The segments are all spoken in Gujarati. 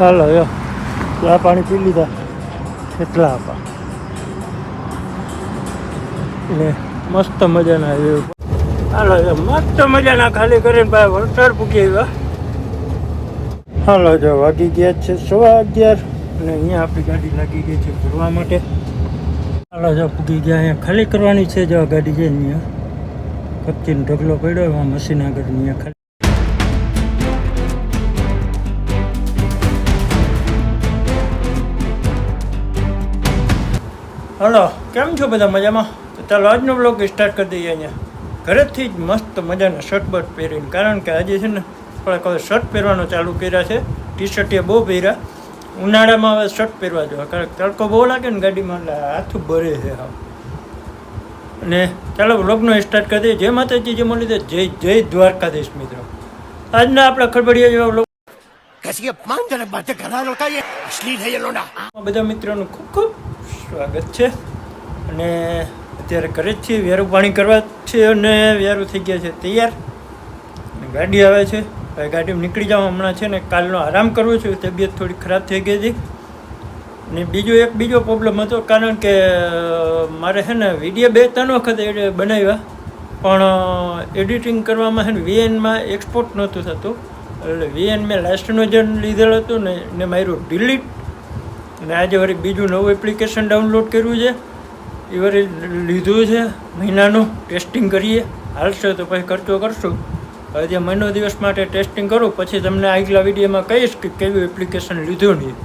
હાલો યો. ચા પાણી પી લીધા. કેટલા આપા. ને મસ્ત મજાના વ્યૂ હાલો મસ્ત મજાના ખાલી કરીને ભાઈ વલસાડ પૂકી આવ્યા. હાલો, જો, વાગી ગયા છે સવા અગિયાર. અને અહીંયા આપણી ગાડી લાગી ગઈ છે ફરવા માટે. હાલો, જો, પૂગી ગયા અહીંયા. ખાલી કરવાની છે, જો ગાડી છે અહીંયા. કપચીનો ઢગલો પડ્યો એમાં મશીન આગળ અહીંયા ખાલી. હલો કેમ છો બધા મજામાં? તો ચાલો આજનો બ્લોગ સ્ટાર્ટ કરી દઈએ અહીંયા. ઘરેથી જ મસ્ત મજાના શર્ટ બટ પહેરીને. કારણ કે આજે છે ને થોડાક હવે શર્ટ પહેરવાનો ચાલુ કર્યા છે. ટી શર્ટ એ બહુ પહેર્યા. ઉનાળામાં હવે શર્ટ પહેરવા જોવા. કારણ કે તડકો બહુ લાગે ને ગાડીમાં એટલે હાથું ભરે છે હા અને ચાલો બ્લોગનો સ્ટાર્ટ કરી દઈએ. જે માતાજી જે મળી દે જય જય દ્વારકાધીશ મિત્રો. આજના આપણા ખડબડિયા જેવા બ્લોગ કસી અપમાનજનક માટે ઘણા બધા મિત્રોનું ખૂબ ખૂબ સ્વાગત છે. અને અત્યારે ઘરે જ છીએ, વેરું પાણી કરવા છે અને વેરું થઈ ગયા છે તૈયાર. ગાડી આવે છે. ગાડીમાં નીકળી જાઉં હમણાં છે ને, કાલનો આરામ કરવો છે, તબિયત થોડી ખરાબ થઈ ગઈ હતી. અને બીજો એક બીજો પ્રોબ્લેમ હતો, કારણ કે મારે છે ને વીડિયો બે ત્રણ વખત એડ- બનાવ્યા. પણ એડિટિંગ કરવામાં છે ને વીએનમાં એક્સપોર્ટ નહોતું થતું. એટલે વીએન મેં લાસ્ટનું જે લીધેલો હતું ને, એને માર્યું ડિલીટ અને આજે વળી બીજું નવું એપ્લિકેશન ડાઉનલોડ કર્યું છે. એ વળી લીધું છે. મહિનાનું ટેસ્ટિંગ કરીએ. હાલશે તો પછી ખર્ચો કરશું. હવે જે મહિનો દિવસ માટે ટેસ્ટિંગ કરું, પછી તમને આગલા વિડીયોમાં કહીશ કે કેવું એપ્લિકેશન લીધું નહીં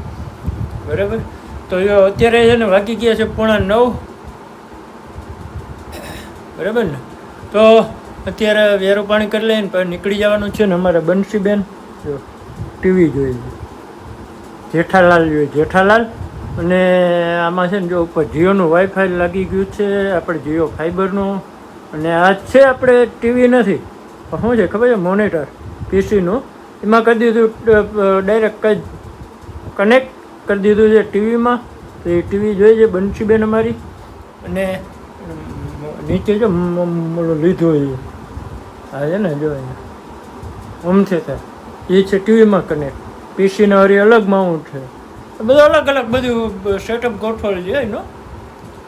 બરાબર? તો એ અત્યારે છે ને વાગી ગયા છે પોણા નવ. બરાબર ને? તો અત્યારે વેરો પાણી કરી લઈને નીકળી જવાનું છે ને અમારે બંસીબેન જો, ટીવી જોઈએ. જેઠાલાલ જોઈએ જેઠાલાલ. અને આમાં છે ને જો ઉપર જીઓનું વાઈફાઈ લાગી ગયું છે, આપણે જીઓ ફાઈબરનું અને આ છે આપણે ટીવી નથી. શું છે ખબર છે? મોનિટર પીસીનું એમાં કરી દીધું ડાયરેક્ટ કઈ કનેક્ટ કરી દીધું છે ટીવીમાં તો એ ટીવી જોઈએ છે બંસીબેન અમારી. અને નીચે જો લીધું છે હા છે ને જો ઓમ છે એ છે ટીવીમાં કનેક્ટ પીસીના હરી અલગ માઉન્ટ છે. બધું અલગ અલગ, બધું સેટઅપ ગોઠવેલું છે, એનો.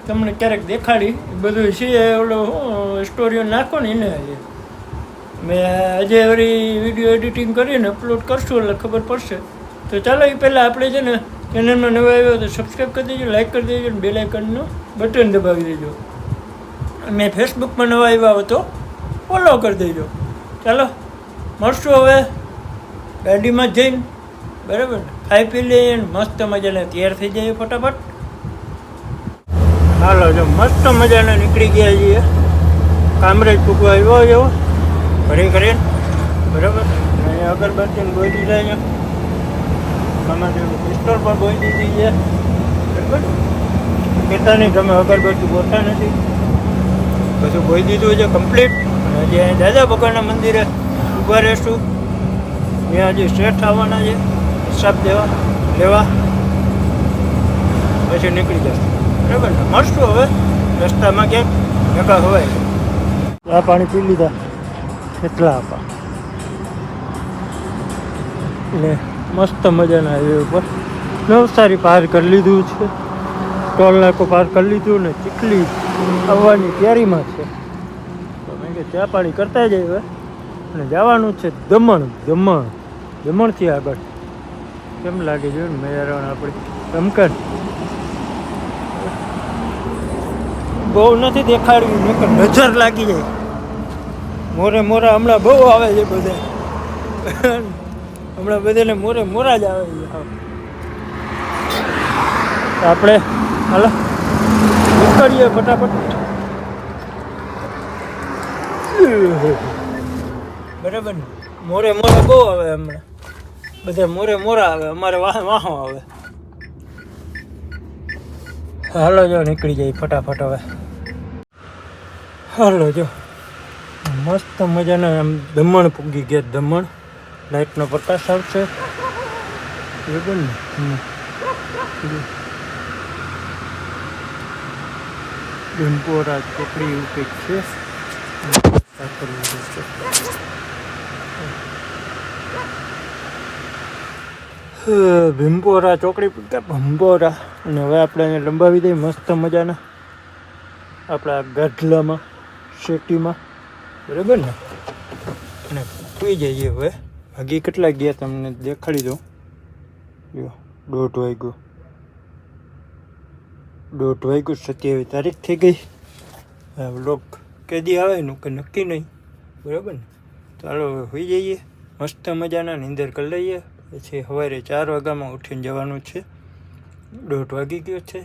તમને ક્યારેક દેખાડી, બધું છે, ઓલો હું સ્ટોરીઓ નાખો ને એને આજે મેં આજે વળી વીડિયો એડિટિંગ કરીને અપલોડ કરશું, એટલે ખબર પડશે. તો ચાલો એ પહેલાં આપણે છે ને ચેનલમાં નવા આવ્યો તો સબસ્ક્રાઈબ કરી દેજો લાઈક કરી દેજો અને બેલ આઇકનનું બટન દબાવી દેજો. મેં ફેસબુકમાં નવા આવ્યા હોય તો ફોલો કરી દેજો. ચાલો, મળશું હવે. ગાડીમાં જઈને. બરાબર? ખાઈ પી લઈએ મસ્ત મજાને તૈયાર થઈ જઈએ ફટાફટ. હાલો, જો મસ્ત મજાને નીકળી ગયા છીએ. કામરેજ પૂગવા આવ્યો એવો ભરી કરીને બરાબર? અહીંયા અગરબત્તીને બોઈ દીધા છે આમાં પિસ્તોલ પણ બોઈ દીધી છે. બરાબર? કહેતા તમે અગરબત્તી બોલતા નથી. બધું બોઈ દીધું છે કમ્પ્લીટ હજી દાદા ભગવાનના મંદિરે ઊભા રહેશું. ત્યાં હજી શ્રેષ્ઠ આવવાના છે. હિસાબ દેવા, લેવા. પછી નીકળી જશે. બરાબર ને? મળશું હવે. રસ્તામાં ક્યાંક જગા હોય આ પાણી પી લીધા. એટલા આપા. ને મસ્ત મજાના હાઈવે ઉપર. નવસારી પાર કરી લીધું છે. ટોલ નાકો પાર કરી લીધું ને ચીખલી આવવાની તૈયારીમાં છે. તો મેં કે ચા પાણી કરતા જઈએ હવે. અને જવાનું છે દમણ દમણ. દમણથી આગળ. કેમ લાગે છે? ને મેયારણ આપણી રમકન બહુ નથી દેખાડ્યું નકર નજર લાગી જાય મોરે મોરા હમણાં બહુ આવે છે બધા હમણાં બધાને મોરે મોરા જ આવે છે. આપણે, હાલો. નીકળીએ ફટાફટ. બરાબર મોરે મોરે બહુ આવે હમણાં. બધા મોરે મોરા આવે, અમારે વાહ વાહો આવે. હાલો જો, નીકળી જાય ફટાફટ હવે. હાલો જો. મસ્ત મજાના આમ દમણ પૂગી ગયા દમણ. લાઇટનો પ્રકાશ આવશે. બરાબર ને. ડુંપોરા ચોકડી એવું કંઈક છે. ભીમપોરા, ચોકડી પૂરતા ભંબોરા અને હવે આપણે અહીંયા લંબાવી દઈએ મસ્ત મજાના આપણા ગઢલામાં શેટીમાં બરાબર ને? અને સુઈ જઈએ હવે. હગી કેટલા ગયા તમને દેખાડી દઉં. જો, દોઢ વાગ્યો. દોઢ વાગ્યો, સત્યાવીસ તારીખ થઈ ગઈ. લોક કેદી આવે એનું કે નક્કી નહીં. બરાબર ને? ચાલો હવે સુઈ જઈએ, મસ્ત મજાના નીંદર કરી લઈએ. પછી સવારે ચાર વાગ્યામાં ઉઠીને જવાનું છે. દોઢ વાગી ગયો છે.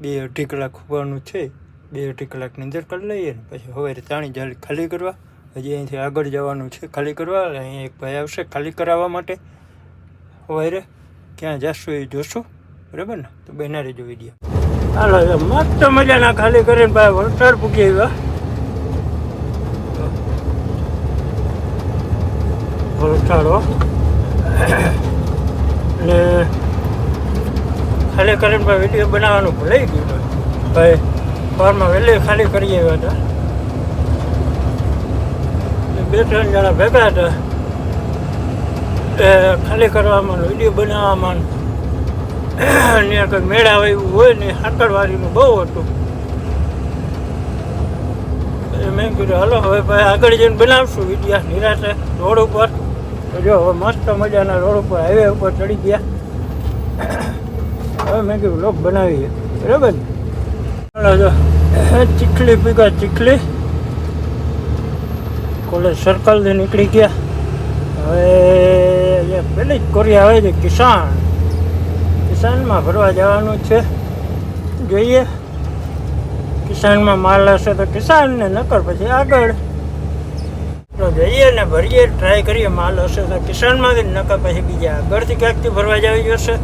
બે અઢી કલાક હોવાનું છે. બે અઢી કલાક નીંદર કરી લઈએ ને પછી સવારે તાણી જાળી ખાલી કરવા. હજી અહીંથી આગળ જવાનું છે ખાલી કરવા. અહીં એક ભાઈ આવશે ખાલી કરાવવા માટે. સવારે ક્યાં જશું એ જોશું. બરાબર ને? તો બેના જોઈ વીડિયો હાલો મસ્ત મજાના ખાલી કરીને ભાઈ વલસાડ પૂકી આવ્યા. વલસાડો અને ખાલી કરીને વીડિયો બનાવવાનું ભૂલાઈ ગયું ભાઈ સવારમાં વહેલી ખાલી કરી આવ્યા હતા. બે ત્રણ જણા ભેગા હતા. એ ખાલી કરવામાં વીડિયો બનાવવામાં ને કંઈક મેળા એવું હોય ને હાકડવાળીનું બહુ હતું. મેં કીધું, હાલો, હવે ભાઈ આગળ જઈને બનાવશું વિડીયા નિરાશે રોડ ઉપર જો, હવે મસ્ત મજાના રોડ ઉપર હાઈવે ઉપર ચડી ગયા. હવે મેં કીધું, લોક બનાવીએ. બરાબર ને? ચીખલી પીગા ચીખલી. કોલેજ સર્કલથી નીકળી ગયા. હવે પેલી જ કોરી આવે છે, કિસાન. કિસાનમાં ભરવા જવાનું છે. જોઈએ. કિસાનમાં માલ હશે તો કિસાન ને નકર પછી આગળ જઈએ ને ભરીએ ટ્રાય કરીએ, માલ હશે તો કિસાનમાંથી જ નકર પછી બીજા આગળથી ક્યાંકથી ભરવા જવી જશે?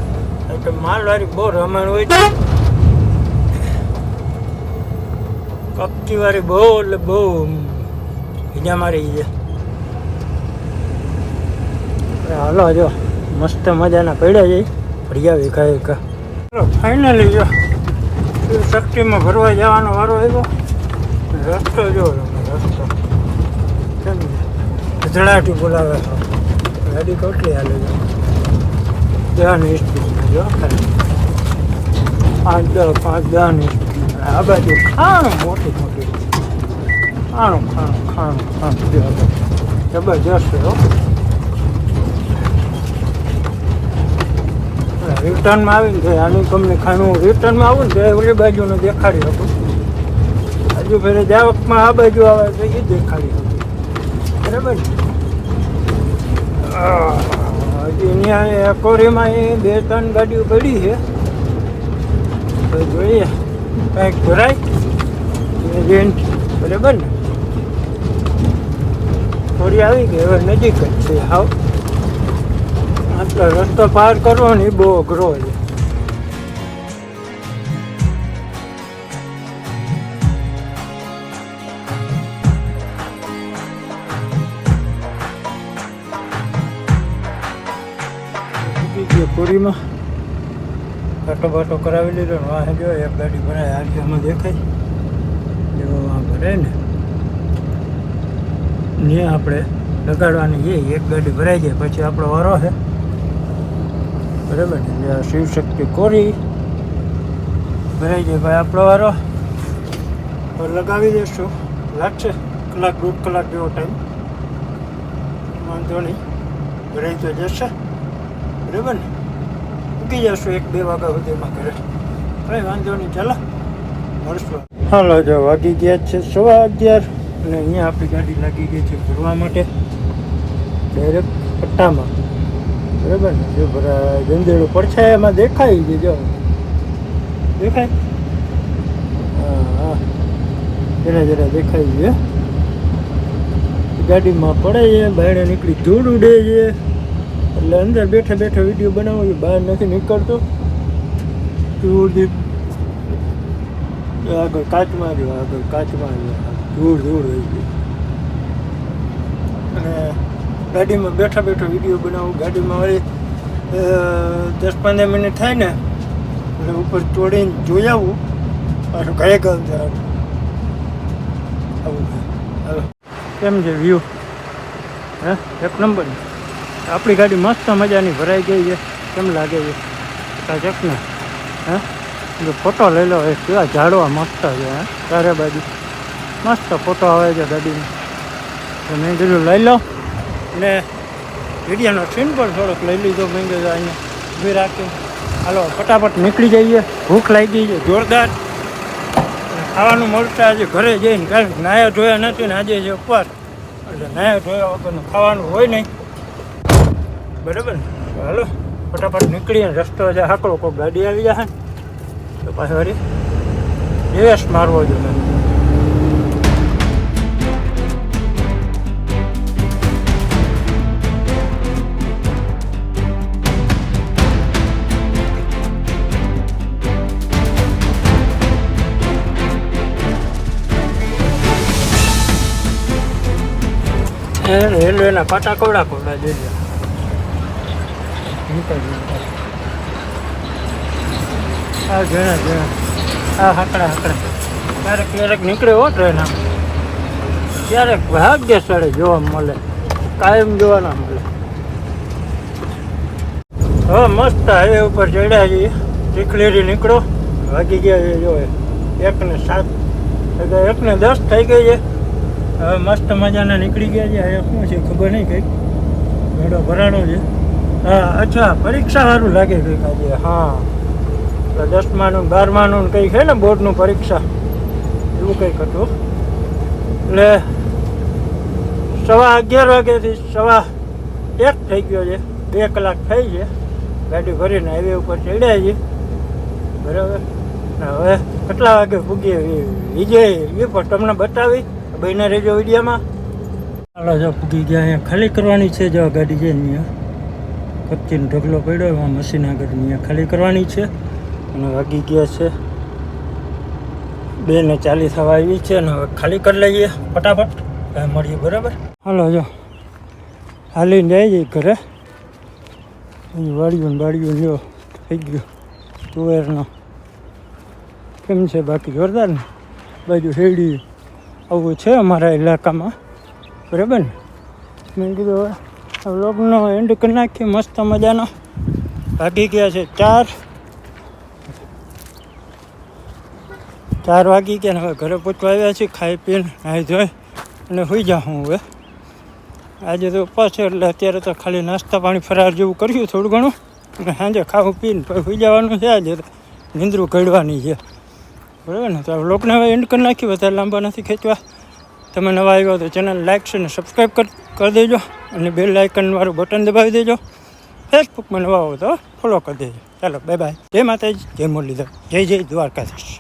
એટલે માલવારી બહુ રમણ હોય છે. કપચીવાળી બહુ, એટલે બહુ બીજા મારી છે. હાલો, જો, મસ્ત મજાના પડ્યા જઈ ફર્યા વિખા વિખા ફાઇનલી જો, શક્તિમાં ભરવા જવાનો વારો આવ્યો. રસ્તો જો, રસ્તો. છે? ગધડાટી બોલાવે ગાડી કેટલી હાલે દહની સ્પીડમાં જો પાંચ દસ, પાંચ સ્પીડમાં આ બાજુ ખાણું મોટી મોટી ખાણું ખાણું ખાણું ખાણું. જબરજસ્ત હો. રિટર્નમાં આવીને તો આનું તમને ખાણું રિટર્નમાં આવું ને તો ઓલી બાજુનું દેખાડી હતું હજુ ફેરે જાવકમાં આ બાજુ આવે તો એ દેખાડી શકું બરાબર? અહીંયા એકોરીમાં એ બે ત્રણ ગાડીઓ પડી છે. તો જોઈએ, કંઈક ભરાય? રેન્ટ, બરાબર ને? થોડી આવી ગઈ, હવે નજીક જ છે, હાવ. આટલો રસ્તો પાર કરવો ને એ બહુ અઘરો છે. પૂરીમાં કાંટો બાટો કરાવી લીધો ને વાહ જો એક ગાડી ભરાય આમાં દેખાય. જેવો આ ભરાય ને. ને આપણે લગાડવાની છે, એક ગાડી ભરાઈ જાય, પછી આપણો વારો છે. બરાબર ને જે શિવશક્તિ કોરી. ભરાઈ જાય ભાઈ આપણો વારો. લગાવી દઈશું લાગશે? કલાક, દોઢ કલાક જેવો ટાઈમ વાંધો નહીં. ભરાઈ તો જશે. બરાબર ને? ઉગી જશું એક, બે વાગ્યા સુધીમાં ઘરે. કંઈ વાંધો નહીં, ચાલો. મળશું. હાલો, જો વાગી ગયા છે સવા અગિયાર અને અહીંયા આપણી ગાડી લાગી ગઈ છે ભરવા માટે. ડાયરેક્ટ પટ્ટામાં. બરાબર ને? જો ભરા જંદેડું પડછાયામાં દેખાય છે, જો. દેખાય? જરા જરા દેખાય છે ગાડીમાં પડે છે, બાયણે નીકળી ધૂળ ઉડે છે. એટલે અંદર બેઠા બેઠા વીડિયો બનાવો છું બહાર નથી નીકળતો. ધૂળ આગળ કાચમાં રહ્યો આગળ કાચમાં રહ્યો ધૂળ ધૂળ હોય ગયું અને ગાડીમાં બેઠા બેઠા વીડિયો બનાવું. ગાડીમાં વળી દસ પંદર મિનિટ થાય ને, એટલે ઉપર ચોડીને જોઈ આવું. પાછું ઘરે ગામ જરા. આવું. હાલો. કેમ છે વ્યૂ હે? એક નંબર આપણી ગાડી મસ્ત મજાની ભરાઈ ગઈ છે. કેમ લાગે છે? ચકને હે? જો ફોટો લઈ લો, એ કેવા ઝાડવા મસ્ત છે, હે? ચારે બાજુ. મસ્ત ફોટો આવે છે ગાડીનો તો મેં કીધું લઈ લો. ને વિડીયાનો સીન પણ થોડોક લઈ લીધો, મેં કીધું અહીંયા ઊભી રાખી હાલો, ફટાફટ નીકળી જઈએ. ભૂખ લાગી છે, જોરદાર. ખાવાનું મળતા આજે ઘરે જઈને કારણ કે નાયા ધોયા નથી ને આજે છે ઉપવાસ. એટલે નાયા ધોયા વગરનું ખાવાનું હોય નહીં. બરાબર? હાલો, ફટાફટ નીકળીએ, રસ્તો જે હાકડો, કોઈ ગાડી આવી જશે ને તો પાછી વળી દિવસ મારવો જોઈએ રેલવેના પાટા કોડા કોડા જોઈ આ ઘણા ઘણા આ હાકડા હાકડા. ક્યારેક ક્યારેક નીકળે હો ટ્રેન આમ ક્યારેક ભાગ્ય સ્થળે જોવા મળે. કાયમ જોવા ના મળે. હવે મસ્ત હાઈવે ઉપર ચડ્યા છીએ ચીખલેરી નીકળો વાગી ગયા છે. જો એકને સાત એટલે એકને દસ થઈ ગઈ છે. હવે મસ્ત મજાના નીકળી ગયા છે. હવે શું છે ખબર નહીં કંઈક. મેળો ભરાણો છે. હા, અચ્છા, પરીક્ષા સારું લાગે કંઈક આજે, હા. દસમાનું, બારમાનું કંઈક છે ને બોર્ડનું પરીક્ષા, એવું કંઈક હતું. એટલે સવા અગિયાર વાગ્યાથી સવા એક થઈ ગયો છે, બે કલાક થઈ છે. ગાડી ભરીને હાઈવે ઉપર ચડ્યા છે બરાબર? હવે કેટલા વાગે પૂગીએ વિજય, એ પણ તમને બતાવી ભાઈને રહેજો વિડીયામાં. ચાલો જો પૂગી ગયા, અહીંયા ખાલી કરવાની છે, જો ગાડી છે અહીંયા. કપચીનો ઢગલો પડ્યો એમાં મશીન આગળ અહીંયા ખાલી કરવાની છે. અને વાગી ગયા છે બે ને ચાલી થવા આવી છે અને હવે ખાલી કરી લઈએ ફટાફટ. મળીએ, બરાબર? હાલો, જો. હાલીને જાય જઈએ ઘરે. અહીં વાળ્યું ને વાળ્યું લ્યો થઈ ગયું. તુવેરનો. કેમ છે બાકી? જોરદાર ને? બાજુ શેરડી આવું છે અમારા ઇલાકામાં બરાબર ને? મેં કીધું હવે વ્લોગનો એન્ડ કરી નાખીએ, મસ્ત મજાનો. ભાગી ગયા છે ચાર. ચાર વાગી ગયા હવે ઘરે પહોંચવા આવ્યા છીએ, ખાઈ પીને, નાહી ધોઈ અને સુઈ જાઉં હું હવે. આજે તો ઉપવાસ છે એટલે અત્યારે તો ખાલી નાસ્તા પાણી ફરાર જેવું કર્યું થોડું ઘણું. અને સાંજે ખાવું પીને પછી સુઈ જવાનું છે આજે તો. નીંદરું કાઢવાની છે. બરાબર ને? તો લોકને હવે એન્ડ કરી નાખ્યું વધારે લાંબા નથી ખેંચવા. તમે નવા આવ્યો તો ચેનલ લાઇક છે ને સબસ્ક્રાઈબ કર દેજો અને બેલ લાઇકન વાળું બટન દબાવી દેજો. ફેસબુકમાં નવા હો તો ફોલો કરી દેજો. ચાલો બાય બાય જય માતાજી, જય મુરલીધર, જય જય દ્વારકાધીશ.